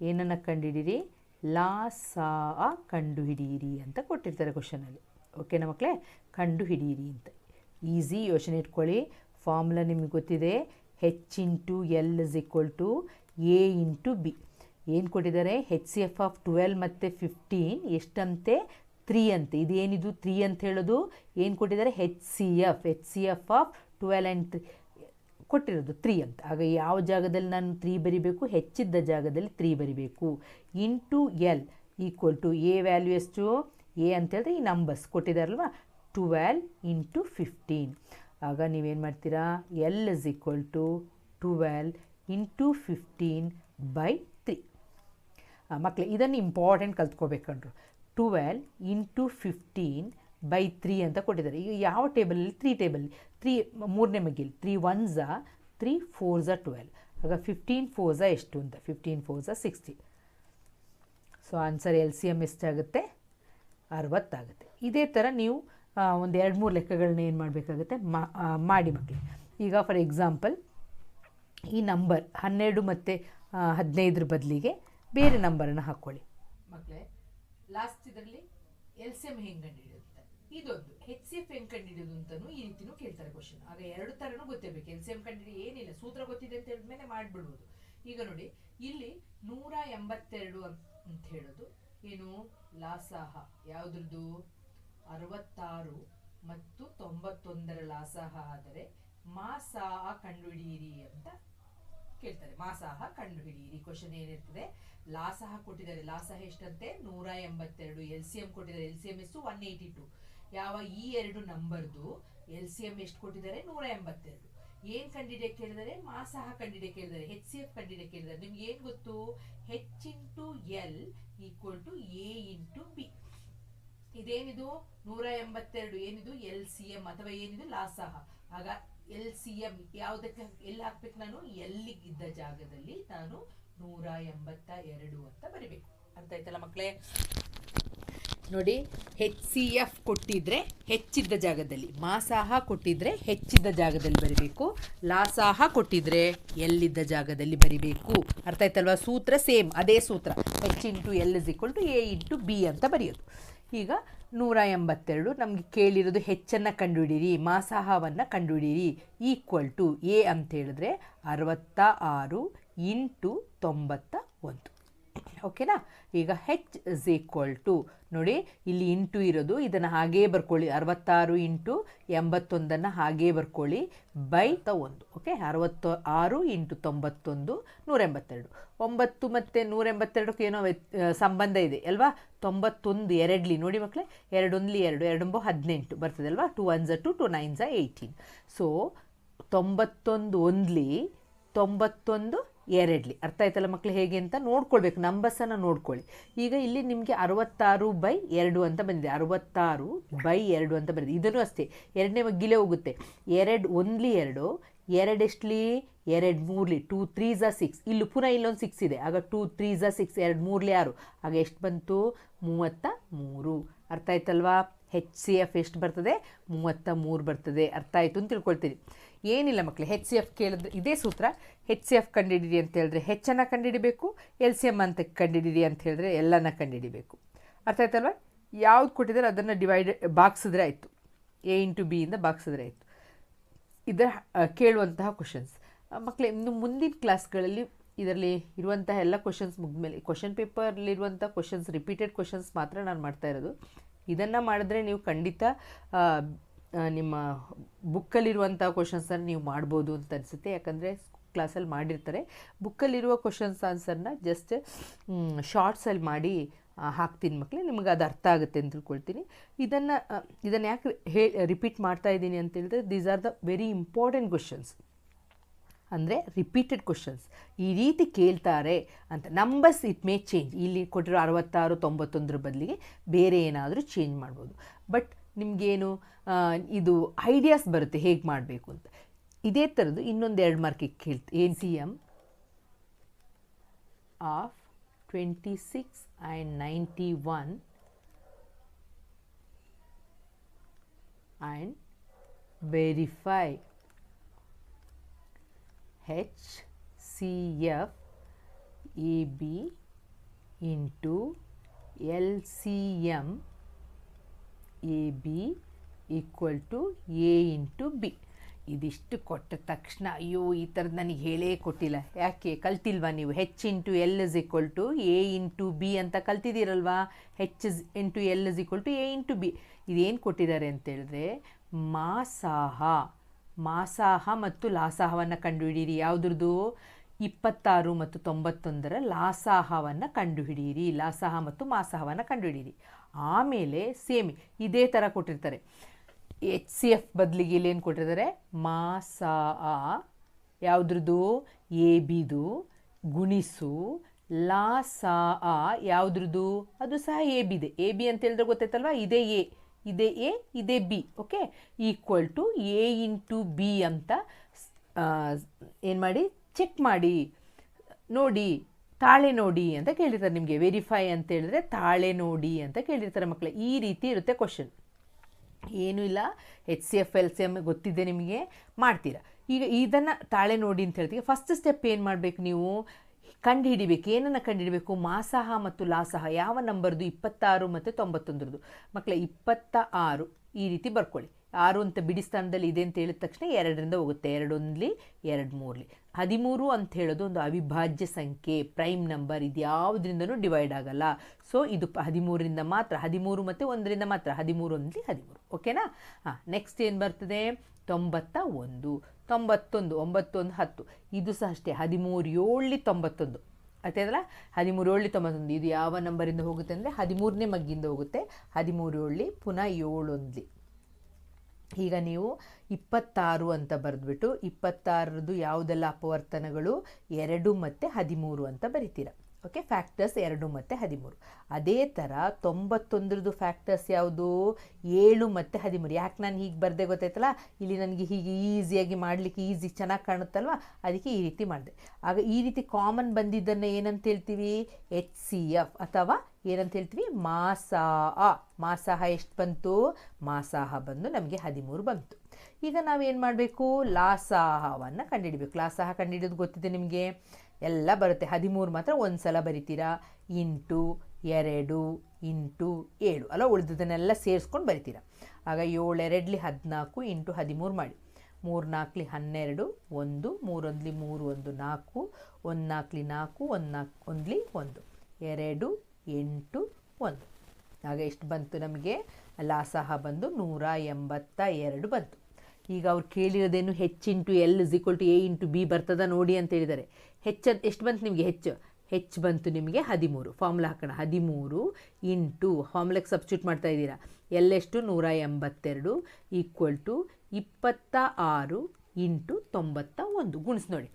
ಏನನ್ನು ಕಂಡುಹಿಡೀರಿ ಲಾಸಾಹ ಕಂಡುಹಿಡಿಯಿರಿ ಅಂತ ಕೊಟ್ಟಿರ್ತಾರೆ ಕ್ವಶನಲ್ಲಿ ಓಕೆನಾ ಮಕ್ಕಳೇ ಕಂಡುಹಿಡಿಯಿರಿ ಅಂತ. ಈಸಿ ಯೋಚನೆ ಇಟ್ಕೊಳ್ಳಿ. ಫಾರ್ಮುಲಾ ನಿಮಗೆ ಗೊತ್ತಿದೆ? H into L is equal to A into B ಏನು ಕೊಟ್ಟಿದ್ದಾರೆ? H C F of twelve ಮತ್ತು ಫಿಫ್ಟೀನ್ ಎಷ್ಟಂತೆ? ತ್ರೀ ಅಂತೆ. ಇದೇನಿದು? ತ್ರೀ ಅಂತ ಹೇಳೋದು? ಏನು ಕೊಟ್ಟಿದ್ದಾರೆ? H C F H C F of twelve and three ಕೊಟ್ಟಿರೋದು ತ್ರೀ ಅಂತ. ಆಗ ಯಾವ ಜಾಗದಲ್ಲಿ ನಾನು ತ್ರೀ ಬರಿಬೇಕು? ಹೆಚ್ಚಿದ್ದ ಜಾಗದಲ್ಲಿ ತ್ರೀ ಬರಿಬೇಕು. Into L equal to A value ಎಷ್ಟು? ಎ ಅಂತ ಹೇಳಿದ್ರೆ ಈ ನಂಬರ್ಸ್ ಕೊಟ್ಟಿದ್ದಾರಲ್ವ? ಟ್ವೆಲ್ ಇಂಟು ಫಿಫ್ಟೀನ್ ಆಗ ನೀವೇನು ಮಾಡ್ತೀರಾ? L is equal to twelve into fifteen by three ಮಕ್ಕಳೇ ಇದನ್ನು important ಕಲ್ತ್ಕೋಬೇಕಂಡ್ರು twelve into fifteen by three ಅಂತ ಕೊಟ್ಟಿದ್ದಾರೆ. ಈಗ ಯಾವ ಟೇಬಲಲ್ಲಿ ತ್ರೀ ಟೇಬಲ್ ತ್ರೀ ಮೂರನೇ ಮಗಿಲ್ ತ್ರೀ ಒನ್ ತ್ರೀ ಫೋರ್ ಝಾ ಟ್ವೆಲ್ ಆಗ ಫಿಫ್ಟೀನ್ ಫೋರ್ ಎಷ್ಟು ಅಂತ? Fifteen four sixty so answer L C M ಎಷ್ಟಾಗುತ್ತೆ? ಅರವತ್ತಾಗುತ್ತೆ. ಇದೇ ಥರ ನೀವು ಒಂದು ಎರಡು ಮೂರು ಲೆಕ್ಕಗಳನ್ನ ಏನು ಮಾಡಬೇಕಾಗುತ್ತೆ? ಮಾಡಿ ಮಕ್ಕಳು ಈಗ ಫಾರ್ ಎಕ್ಸಾಂಪಲ್ ಈ ನಂಬರ್ ಹನ್ನೆರಡು ಮತ್ತು ಹದಿನೈದರ ಬದಲಿಗೆ ಬೇರೆ ನಂಬರನ್ನು ಹಾಕ್ಕೊಳ್ಳಿ ಮಕ್ಕಳೇ ಲಾಸ್ಟ್ ಇದರಲ್ಲಿ ಎಲ್ ಸಿ ಎಂ ಹೆಂಗೆ ಕಂಡುಹಿಡಿಯುತ್ತೆ? ಇದೊಂದು. ಹೆಚ್ ಸಿ ಎಫ್ ಹೆಂಗೆ ಕಂಡುಹಿಡಿಯೋದು ಅಂತಲೂ ಈ ರೀತಿನೂ ಕೇಳ್ತಾರೆ ಕ್ವಶನ್ ಆಗ ಎರಡು ಥರನೂ ಗೊತ್ತಿರಬೇಕು. ಎಲ್ ಸಿ ಎಂ ಕಂಡುಹಿಡಿ ಏನಿಲ್ಲ, ಸೂತ್ರ ಗೊತ್ತಿದೆ ಅಂತ ಹೇಳಿದ್ಮೇಲೆ ಮಾಡಿಬಿಡ್ಬೋದು. ಈಗ ನೋಡಿ, ಇಲ್ಲಿ ನೂರ ಎಂಬತ್ತೆರಡು ಅಂತ ಹೇಳೋದು. ಏನು? ಲಾಸಾಹ. ಯಾವುದ್ರದ್ದು? ಅರವತ್ತಾರು ಮತ್ತು ತೊಂಬತ್ತೊಂದರ ಲಾಸಾಹ ಆದರೆ ಮಾಸಾಹ ಕಂಡುಹಿಡಿಯಿರಿ ಅಂತ ಕೇಳ್ತಾರೆ. ಮಾಸಾಹ ಕಂಡುಹಿಡಿಯಿರಿ. ಕ್ವಶನ್ ಏನಿರ್ತದೆ? ಲಾಸಹ ಕೊಟ್ಟಿದ್ದಾರೆ. ಲಾಸಹ ಎಷ್ಟಂತೆ? ನೂರ ಎಂಬತ್ತೆರಡು. ಎಲ್ ಸಿ ಎಂ ಕೊಟ್ಟಿದ್ದಾರೆ. ಎಲ್ ಸಿ ಎಂ ಎಷ್ಟು ಒನ್ ಏಯ್ಟಿ ಟು ಯಾವ ಈ ಎರಡು ನಂಬರ್ದು ಎಲ್ ಸಿ ಎಂ ಎಷ್ಟು ಕೊಟ್ಟಿದ್ದಾರೆ? ನೂರ ಎಂಬತ್ತೆರಡು. ಏನ್ ಕಂಡಿಡೆ ಕೇಳಿದರೆ? ಮಾಸಾಹ ಕಂಡಿಡೆ ಕೇಳಿದರೆ. ಹೆಚ್ ಸಿ ಎಫ್ ಕಂಡಿಡೆ ಕೇಳಿದರೆ. ನಿಮ್ಗೆ ಏನ್ ಗೊತ್ತು? H into L equal to A into B ಇದೇನಿದು? ನೂರ ಎಂಬತ್ತೆರಡು. ಏನಿದು? L C M. ಅಥವಾ ಏನಿದು? ಲಾಸಹ. ಆಗ ಎಲ್ ಸಿ ಎಂ ಯಾವುದಕ್ಕೆ ಎಲ್ಲಿ ಹಾಕ್ಬೇಕು ನಾನು? ಎಲ್ಲಿಗಿದ್ದ ಜಾಗದಲ್ಲಿ ನಾನು ನೂರ ಎಂಬತ್ತ ಎರಡು ಅಂತ ಬರಿಬೇಕು. ಅರ್ಥ ಆಯ್ತಲ್ಲ ಮಕ್ಕಳೇ? ನೋಡಿ ಹೆಚ್ ಸಿ ಎಫ್ ಕೊಟ್ಟಿದ್ರೆ ಹೆಚ್ಚಿದ್ದ ಜಾಗದಲ್ಲಿ, ಮಾಸಾಹ ಕೊಟ್ಟಿದ್ರೆ ಹೆಚ್ಚಿದ್ದ ಜಾಗದಲ್ಲಿ ಬರಿಬೇಕು. ಲಾಸಾಹ ಕೊಟ್ಟಿದ್ರೆ ಎಲ್ಲಿದ್ದ ಜಾಗದಲ್ಲಿ ಬರಿಬೇಕು? ಅರ್ಥ ಆಯ್ತಲ್ವಾ ಸೂತ್ರ ಸೇಮ್, ಅದೇ ಸೂತ್ರ. H into L is equal to A into B ಅಂತ ಬರೆಯೋದು. ಈಗ ನೂರ ಎಂಬತ್ತೆರಡು. ನಮಗೆ ಕೇಳಿರೋದು ಹೆಚ್ಚನ್ನು ಕಂಡುಹಿಡಿರಿ, ಮಾಸಾಹವನ್ನು ಕಂಡುಹಿಡಿರಿ. ಈಕ್ವಲ್ ಟು ಎ ಅಂತ ಹೇಳಿದ್ರೆ ಅರವತ್ತ ಆರು ಇಂಟು ತೊಂಬತ್ತ ಒಂದು. ಓಕೆನಾ? ಈಗ ಹೆಚ್ ಇಸ್ ಈಕ್ವಲ್ ಟು ನೋಡಿ, ಇಲ್ಲಿ ಇಂಟು ಇರೋದು, ಇದನ್ನು ಹಾಗೇ ಬರ್ಕೊಳ್ಳಿ. ಅರವತ್ತಾರು ಇಂಟು ಎಂಬತ್ತೊಂದನ್ನು ಹಾಗೇ ಬರ್ಕೊಳ್ಳಿ. ಬೈ ತ ಒಂದು, ಓಕೆ? ಅರವತ್ತು ಆರು ಇಂಟು ತೊಂಬತ್ತೊಂದು, ನೂರೆಂಬತ್ತೆರಡು. ಒಂಬತ್ತು ಮತ್ತು ನೂರೆಂಬತ್ತೆರಡಕ್ಕೆ ಏನೋ ಸಂಬಂಧ ಇದೆ, ಅಲ್ವಾ? ತೊಂಬತ್ತೊಂದು ಎರಡ್ಲಿ, ನೋಡಿ ಮಕ್ಕಳೇ ಎರಡೊಂದ್ಲಿ ಎರಡು ಎರಡೊಂಬ ಹದಿನೆಂಟು ಬರ್ತದೆ, ಅಲ್ವಾ? ಟು ಒನ್ ಝ ಟು ಟು ನೈನ್ ಝ ಏಯ್ಟೀನ್ ಸೊ ತೊಂಬತ್ತೊಂದು ಒಂದ್ಲಿ, ತೊಂಬತ್ತೊಂದು ಎರಡ್ಲಿ. ಅರ್ಥ ಆಯ್ತಲ್ಲ ಮಕ್ಕಳು ಹೇಗೆ ಅಂತ? ನೋಡ್ಕೊಳ್ಬೇಕು. ನಂಬರ್ಸನ್ನು ನೋಡ್ಕೊಳ್ಳಿ. ಈಗ ಇಲ್ಲಿ ನಿಮಗೆ ಅರವತ್ತಾರು ಬೈ ಎರಡು ಅಂತ ಬಂದಿದೆ. ಅರವತ್ತಾರು ಬೈ ಎರಡು ಅಂತ ಬಂದಿದೆ. ಇದನ್ನು ಅಷ್ಟೇ. ಎರಡನೇ ಮಗ್ಗಿಲೇ ಹೋಗುತ್ತೆ. ಎರಡು ಒಂದ್ಲಿ ಎರಡು ಎರಡೆಷ್ಟಲಿ ಎರಡು ಮೂರ್ಲಿ. ಟೂ ತ್ರೀ ಝಾ ಸಿಕ್ಸ್. ಇಲ್ಲಿ ಪುನಃ ಇಲ್ಲೊಂದು ಸಿಕ್ಸ್ ಇದೆ. ಆಗ ಟೂ ತ್ರೀ ಝಾ ಸಿಕ್ಸ್, ಎರಡು ಮೂರ್ಲಿ ಆರು. ಆಗ ಎಷ್ಟು ಬಂತು? ಮೂವತ್ತ ಮೂರು. ಅರ್ಥ ಆಯ್ತಲ್ವಾ? ಹೆಚ್ ಸಿ ಎಫ್ ಎಷ್ಟು ಬರ್ತದೆ? ಮೂವತ್ತ ಮೂರು ಬರ್ತದೆ. ಅರ್ಥ ಆಯಿತು ಅಂತ ತಿಳ್ಕೊಳ್ತೀನಿ. ಏನಿಲ್ಲ ಮಕ್ಕಳು ಹೆಚ್ ಸಿ ಎಫ್ ಕೇಳಿದ್ರೆ ಇದೇ ಸೂತ್ರ. ಹೆಚ್ ಸಿ ಎಫ್ ಕಂಡುಹಿಡಿರಿ ಅಂತ ಹೇಳಿದ್ರೆ ಹೆಚ್ಚನ್ನು ಕಂಡುಹಿಡಿಬೇಕು ಎಲ್ ಸಿ ಎಂ ಅಂತ ಕಂಡುಹಿಡಿರಿ ಅಂತ ಹೇಳಿದ್ರೆ ಎಲ್ಲನ ಕಂಡುಹಿಡಿಬೇಕು ಅರ್ಥ ಆಯ್ತಲ್ವ? ಯಾವ್ದು ಕೊಟ್ಟಿದ್ದಾರೆ ಅದನ್ನು ಡಿವೈಡ್ ಬಾಗ್ಸಿದ್ರೆ ಆಯಿತು. ಎ ಇಂಟು ಬಿ ಇಂದ ಬಾಗ್ಸಿದ್ರೆ ಆಯಿತು. ಇದರ ಕೇಳುವಂತಹ ಕ್ವಶನ್ಸ್ ಮಕ್ಕಳೇ ಇನ್ನು ಮುಂದಿನ ಕ್ಲಾಸ್ಗಳಲ್ಲಿ ಇದರಲ್ಲಿ ಇರುವಂತಹ ಎಲ್ಲ ಕ್ವಶನ್ಸ್ ಮುಗಿದ್ಮೇಲೆ ಕ್ವಶನ್ ಪೇಪರ್ಲಿರುವಂಥ ಕ್ವಶನ್ಸ್ ರಿಪೀಟೆಡ್ ಕ್ವಶನ್ಸ್ ಮಾತ್ರ ನಾನು ಮಾಡ್ತಾ ಇರೋದು. ಇದನ್ನು ಮಾಡಿದ್ರೆ ನೀವು ಖಂಡಿತ ನಿಮ್ಮ ಬುಕ್ಕಲ್ಲಿರುವಂಥ ಕ್ವಶನ್ಸನ್ನು ನೀವು ಮಾಡ್ಬೋದು ಅಂತ ಅನಿಸುತ್ತೆ. ಯಾಕಂದರೆ ಕ್ಲಾಸಲ್ಲಿ ಮಾಡಿರ್ತಾರೆ. ಬುಕ್ಕಲ್ಲಿರುವ ಕ್ವಶನ್ಸ್ ಆನ್ಸರ್ನ ಜಸ್ಟ್ ಶಾರ್ಟ್ಸಲ್ಲಿ ಮಾಡಿ ಹಾಕ್ತೀನಿ ಮಕ್ಕಳೇ ನಿಮಗೆ ಅದು ಅರ್ಥ ಆಗುತ್ತೆ ಅಂತ ತಿಳ್ಕೊಳ್ತೀನಿ. ಇದನ್ನು ಇದನ್ನು ಯಾಕೆ ಹೇ ರಿಪೀಟ್ ಮಾಡ್ತಾ ಇದ್ದೀನಿ ಅಂತ ಹೇಳಿದ್ರೆ these are the very important questions ಅಂದರೆ ರಿಪೀಟೆಡ್ ಕ್ವಶನ್ಸ್ ಈ ರೀತಿ ಕೇಳ್ತಾರೆ ಅಂತ. ನಂಬರ್ಸ್ ಇಟ್ ಮೇ ಚೇಂಜ್ ಇಲ್ಲಿ ಕೊಟ್ಟಿರೋ ಅರವತ್ತಾರು, ತೊಂಬತ್ತೊಂದರ ಬದಲಿಗೆ ಬೇರೆ ಏನಾದರೂ ಚೇಂಜ್ ಮಾಡ್ಬೋದು. ಬಟ್ ನಿಮಗೇನು ಇದು ಐಡಿಯಾಸ್ ಬರುತ್ತೆ ಹೇಗೆ ಮಾಡಬೇಕು ಅಂತ. ಇದೇ ಥರದ್ದು ಇನ್ನೊಂದು ಎರಡು ಮಾರ್ಕಿಗೆ ಕೇಳ್ತು N C M of twenty six and ninety one and verify H C F A B into L C M A B equal to A into B ಇದಿಷ್ಟು ಕೊಟ್ಟ ತಕ್ಷಣ, ಅಯ್ಯೋ, ಈ ಥರದ್ದು ನನಗೆ ಹೇಳೇ ಕೊಟ್ಟಿಲ್ಲ. ಯಾಕೆ? ಕಲ್ತಿಲ್ವಾ ನೀವು? H into L is equal to A into B ಅಂತ ಕಲ್ತಿದ್ದೀರಲ್ವಾ? H is into L is equal to A into B ಇದೇನು ಕೊಟ್ಟಿದ್ದಾರೆ ಅಂತೇಳಿದ್ರೆ ಮಾಸಾಹ ಮಾಸಾಹ ಮತ್ತು ಲಾಸಾಹವನ್ನು ಕಂಡುಹಿಡೀರಿ ಯಾವುದ್ರದ್ದು? ಇಪ್ಪತ್ತಾರು ಮತ್ತು ತೊಂಬತ್ತೊಂದರ ಲಾಸಾಹವನ್ನು ಕಂಡುಹಿಡಿಯಿರಿ. ಲಾಸಾಹ ಮತ್ತು ಮಾಸಾಹವನ್ನು ಕಂಡುಹಿಡಿಯಿರಿ. ಆಮೇಲೆ ಸೇಮ್, ಇದೇ ಥರ ಕೊಟ್ಟಿರ್ತಾರೆ. ಎಚ್ ಸಿ ಎಫ್ ಬದಲಿಗೆ ಇಲ್ಲೇನು ಸ, ಆ. ಯಾವುದ್ರದ್ದು? ಎ, ಬಿದು. ಗುಣಿಸು. ಲಾ, ಸಾ, ಆ. ಯಾವುದ್ರದ್ದು? ಅದು ಸಹ ಎ ಬಿ ಇದೆ ಎ, ಬಿ ಅಂತ ಹೇಳಿದ್ರೆ ಗೊತ್ತಾಯ್ತಲ್ವಾ? ಇದೇ ಎ. ಇದೆ ಎ, ಇದೆ B. Okay? Equal to A into B ಅಂತ ಏನು ಮಾಡಿ? ಚೆಕ್ ಮಾಡಿ. ನೋಡಿ. ತಾಳೆ ನೋಡಿ ಅಂತ ಕೇಳಿರ್ತಾರೆ ನಿಮಗೆ. ವೆರಿಫೈ ಅಂತ ಹೇಳಿದ್ರೆ ತಾಳೆ ನೋಡಿ ಅಂತ ಕೇಳಿರ್ತಾರೆ ಮಕ್ಕಳೇ ಈ ರೀತಿ ಇರುತ್ತೆ ಕ್ವಶನ್ ಏನೂ ಇಲ್ಲ. H C F L C M ಗೊತ್ತಿದೆ ನಿಮಗೆ. ಮಾಡ್ತೀರಾ. ಈಗ ಇದನ್ನು ತಾಳೆ ನೋಡಿ ಅಂತ ಹೇಳ್ತೀವಿ. ಫಸ್ಟ್ ಸ್ಟೆಪ್ ಏನು ಮಾಡಬೇಕು ನೀವು? ಕಂಡು ಹಿಡಿಬೇಕು ಏನನ್ನು ಕಂಡು ಮಾಸಾಹ ಮಾಸಹ ಮತ್ತು ಲಾಸಹ. ಯಾವ ನಂಬರ್ದು ಇಪ್ಪತ್ತಾರು ಮತ್ತು ತೊಂಬತ್ತೊಂದರದು ಮಕ್ಕಳೇ ಇಪ್ಪತ್ತ ಆರು ಈ ರೀತಿ ಬರ್ಕೊಳ್ಳಿ. ಆರು ಅಂತ ಬಿಡಿ ಸ್ಥಾನದಲ್ಲಿ ಇದೆ ಅಂತ ಹೇಳಿದ ತಕ್ಷಣ ಎರಡರಿಂದ ಹೋಗುತ್ತೆ. ಎರಡೊಂದ್ಲಿ ಎರಡು ಮೂರಲಿ. ಹದಿಮೂರು ಅಂತ ಹೇಳೋದು ಒಂದು ಅವಿಭಾಜ್ಯ ಸಂಖ್ಯೆ ಪ್ರೈಮ್ ನಂಬರ್ ಇದು ಯಾವುದರಿಂದನೂ ಡಿವೈಡ್ ಆಗಲ್ಲ. ಸೊ ಇದು ಹದಿಮೂರರಿಂದ ಮಾತ್ರ, ಹದಿಮೂರು ಮತ್ತು ಒಂದರಿಂದ ಮಾತ್ರ, ಹದಿಮೂರು ಒಂದ್ಲಿ ಹದಿಮೂರು. ಓಕೆನಾ ಹಾಂ ನೆಕ್ಸ್ಟ್ ಏನು ಬರ್ತದೆ? ತೊಂಬತ್ತ ಒಂದು ತೊಂಬತ್ತೊಂದು, ಒಂಬತ್ತೊಂದು, ಹತ್ತು. ಇದು ಸಹ ಅಷ್ಟೇ, ಹದಿಮೂರು ಏಳಲಿ ತೊಂಬತ್ತೊಂದು. ಆಯ್ತದಲ್ಲ ಹದಿಮೂರು ಏಳಲಿ ತೊಂಬತ್ತೊಂದು. ಇದು ಯಾವ ನಂಬರಿಂದ ಹೋಗುತ್ತೆ ಅಂದರೆ ಹದಿಮೂರನೇ ಮಗ್ಗಿಂದ ಹೋಗುತ್ತೆ. ಹದಿಮೂರು ಏಳಲಿ ಪುನಃ ಏಳೊಂದ್ಲಿ ಈಗ ನೀವು ಇಪ್ಪತ್ತಾರು ಅಂತ ಬರೆದ್ಬಿಟ್ಟು ಇಪ್ಪತ್ತಾರರದು ಯಾವುದೆಲ್ಲ ಅಪವರ್ತನಗಳು? ಎರಡು ಮತ್ತು ಹದಿಮೂರು ಅಂತ ಬರಿತೀರ. ಓಕೆ ಫ್ಯಾಕ್ಟರ್ಸ್ ಎರಡು ಮತ್ತು ಹದಿಮೂರು. ಅದೇ ಥರ ತೊಂಬತ್ತೊಂದರದು ಫ್ಯಾಕ್ಟರ್ಸ್ ಯಾವುದು? ಏಳು ಮತ್ತು ಹದಿಮೂರು. ಯಾಕೆ ನಾನು ಹೀಗೆ ಬರದೆ ಗೊತ್ತಾಯ್ತಲ್ಲ? ಇಲ್ಲಿ ನನಗೆ ಹೀಗೆ ಈಸಿಯಾಗಿ ಮಾಡಲಿಕ್ಕೆ ಈಸಿ ಚೆನ್ನಾಗಿ ಕಾಣುತ್ತಲ್ವ? ಅದಕ್ಕೆ ಈ ರೀತಿ ಮಾಡಿದೆ. ಆಗ ಈ ರೀತಿ ಕಾಮನ್ ಬಂದಿದ್ದನ್ನು ಏನಂತ ಹೇಳ್ತೀವಿ? ಎಚ್ ಸಿ ಎಫ್ ಅಥವಾ ಏನಂತ ಹೇಳ್ತೀವಿ? ಮಾಸಾ ಮಾಸಾಹ ಎಷ್ಟು ಬಂತು? ಮಾಸಾಹ ಬಂದು ನಮಗೆ ಹದಿಮೂರು ಬಂತು. ಈಗ ನಾವೇನು ಮಾಡಬೇಕು? ಲಾಸಾಹವನ್ನು ಕಂಡುಹಿಡಬೇಕು ಲಾಸಾಹ ಕಂಡುಹಿಡಿಯೋದು ಗೊತ್ತಿದೆ ನಿಮಗೆ? ಎಲ್ಲ ಬರುತ್ತೆ. ಹದಿಮೂರು ಮಾತ್ರ ಒಂದು ಸಲ ಬರಿತೀರಾ? ಇಂಟು ಎರಡು ಇಂಟು ಏಳು. ಅಲ್ಲ, ಉಳಿದದನ್ನೆಲ್ಲ ಸೇರಿಸ್ಕೊಂಡು ಬರಿತೀರಾ? ಆಗ ಏಳೆರಡ್ಲಿ ಹದಿನಾಲ್ಕು ಇಂಟು ಹದಿಮೂರು ಮಾಡಿ. ಮೂರು ನಾಲ್ಕಲಿ ಹನ್ನೆರಡು, ಒಂದು ಮೂರೊಂದ್ಲಿ ಮೂರು, ಒಂದು ನಾಲ್ಕು, ಒಂದು ನಾಲ್ಕಲಿ ನಾಲ್ಕು, ಒಂದು ನಾಲ್ಕು, ಒಂದ್ಲಿ ಒಂದು. ಎರಡು, ಎಂಟು, ಒಂದು. ಆಗ ಎಷ್ಟು ಬಂತು ನಮಗೆ? ಲಾಸಹ ಬಂದು ನೂರ ಎಂಬತ್ತ ಎರಡು ಬಂತು. ಈಗ ಅವ್ರು ಕೇಳಿರೋದೇನು H into L is equal to A into B ಬರ್ತದ ನೋಡಿ ಅಂತ ಹೇಳಿದ್ದಾರೆ. ಹೆಚ್ಚು ಎಷ್ಟು ಬಂತು ನಿಮಗೆ ಹೆಚ್ಚು ಹೆಚ್ಚು ಬಂತು ನಿಮಗೆ ಹದಿಮೂರು. ಫಾರ್ಮುಲಾ ಹಾಕೋಣ. ಹದಿಮೂರು ಇಂಟು ಫಾರ್ಮುಲಾಗೆ ಸಬ್ಸ್ಟ್ಯೂಟ್ ಮಾಡ್ತಾ ಇದ್ದೀರಾ? ಎಲ್ಲೆಷ್ಟು ನೂರ ಎಂಬತ್ತೆರಡು ಈಕ್ವಲ್ ಟು ಇಪ್ಪತ್ತ ಆರು ಇಂಟು ತೊಂಬತ್ತ ಒಂದು. ಗುಣಿಸಿ ನೋಡಿ.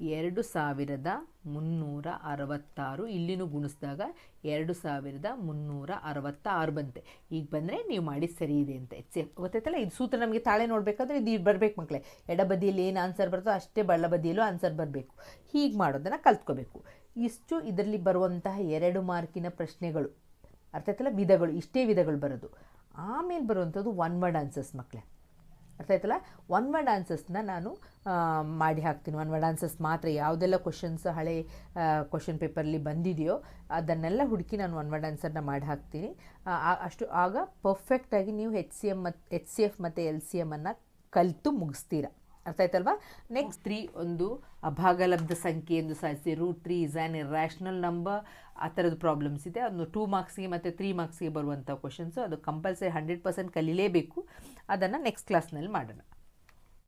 ಎರಡು ಸಾವಿರದ ಮುನ್ನೂರ ಅರವತ್ತಾರು. ಇಲ್ಲಿನೂ ಗುಣಿಸಿದಾಗ ಎರಡು ಸಾವಿರದ ಮುನ್ನೂರ ಅರವತ್ತಾರು ಬಂತೆ. ಈಗ ಬಂದರೆ ನೀವು ಮಾಡಿ ಸರಿ ಇದೆ ಅಂತ. ಎಚ್ ಗೊತ್ತಾಯ್ತಲ್ಲ? ಇದು ಸೂತ್ರ ನಮಗೆ ತಾಳೆ ನೋಡಬೇಕಾದ್ರೆ ಇದು ಬರಬೇಕು ಮಕ್ಕಳೇ ಎಡಬದಿಯಲ್ಲಿ ಏನು ಆನ್ಸರ್ ಬರ್ತೋ ಅಷ್ಟೇ ಬಳ್ಳಬದಿಯಲ್ಲೂ ಆನ್ಸರ್ ಬರಬೇಕು. ಹೀಗೆ ಮಾಡೋದನ್ನು ಕಲ್ತ್ಕೋಬೇಕು. ಇಷ್ಟು ಇದರಲ್ಲಿ ಬರುವಂತಹ ಎರಡು ಮಾರ್ಕಿನ ಪ್ರಶ್ನೆಗಳು ಅರ್ಥ ಆಯ್ತಲ್ಲ ವಿಧಗಳು, ಇಷ್ಟೇ ವಿಧಗಳು ಬರೋದು. ಆಮೇಲೆ ಬರುವಂಥದ್ದು ಒನ್ ವರ್ಡ್ ಆನ್ಸರ್ಸ್ ಮಕ್ಕಳೇ ಅರ್ಥ ಆಯ್ತಲ್ಲ? ಒನ್ ವರ್ಡ್ ಆನ್ಸರ್ಸ್ನ ನಾನು ಮಾಡಿ ಹಾಕ್ತೀನಿ. ಒನ್ ವರ್ಡ್ ಆನ್ಸರ್ಸ್ ಮಾತ್ರ ಯಾವುದೆಲ್ಲ ಕ್ವಶನ್ಸ್ ಹಳೆ ಕ್ವಶನ್ ಪೇಪರಲ್ಲಿ ಬಂದಿದೆಯೋ ಅದನ್ನೆಲ್ಲ ಹುಡುಕಿ ನಾನು ಒನ್ ವರ್ಡ್ ಆನ್ಸರ್ನ ಮಾಡಿ ಹಾಕ್ತೀನಿ. ಅಷ್ಟು ಆಗ ಪರ್ಫೆಕ್ಟಾಗಿ ನೀವು ಹೆಚ್ ಸಿ ಎಂ ಮತ್ತು ಎಚ್ ಸಿ ಎಫ್ ಮತ್ತು ಎಲ್ ಸಿ ಎಮನ್ನು ಕಲಿತು ಮುಗಿಸ್ತೀರಾ. ಅರ್ಥ ಆಯ್ತಲ್ವಾ? ನೆಕ್ಸ್ಟ್ ತ್ರೀ ಒಂದು ಅಭಾಗಲಬ್ಧ ಸಂಖ್ಯೆ ಎಂದು ಸಾಧಿಸಿ root three is an irrational number ಆ ಥರದ್ದು ಪ್ರಾಬ್ಲಮ್ಸ್ ಇದೆ. ಅದನ್ನು ಟೂ ಮಾರ್ಕ್ಸ್ಗೆ ಮತ್ತು ತ್ರೀ ಮಾರ್ಕ್ಸ್ಗೆ ಬರುವಂಥ ಕ್ವಶನ್ಸು ಅದು ಕಂಪಲ್ಸರಿ ಹಂಡ್ರೆಡ್ ಪರ್ಸೆಂಟ್ ಕಲೀಲೇಬೇಕು. ಅದನ್ನು ನೆಕ್ಸ್ಟ್ ಕ್ಲಾಸ್ನಲ್ಲಿ ಮಾಡೋಣ.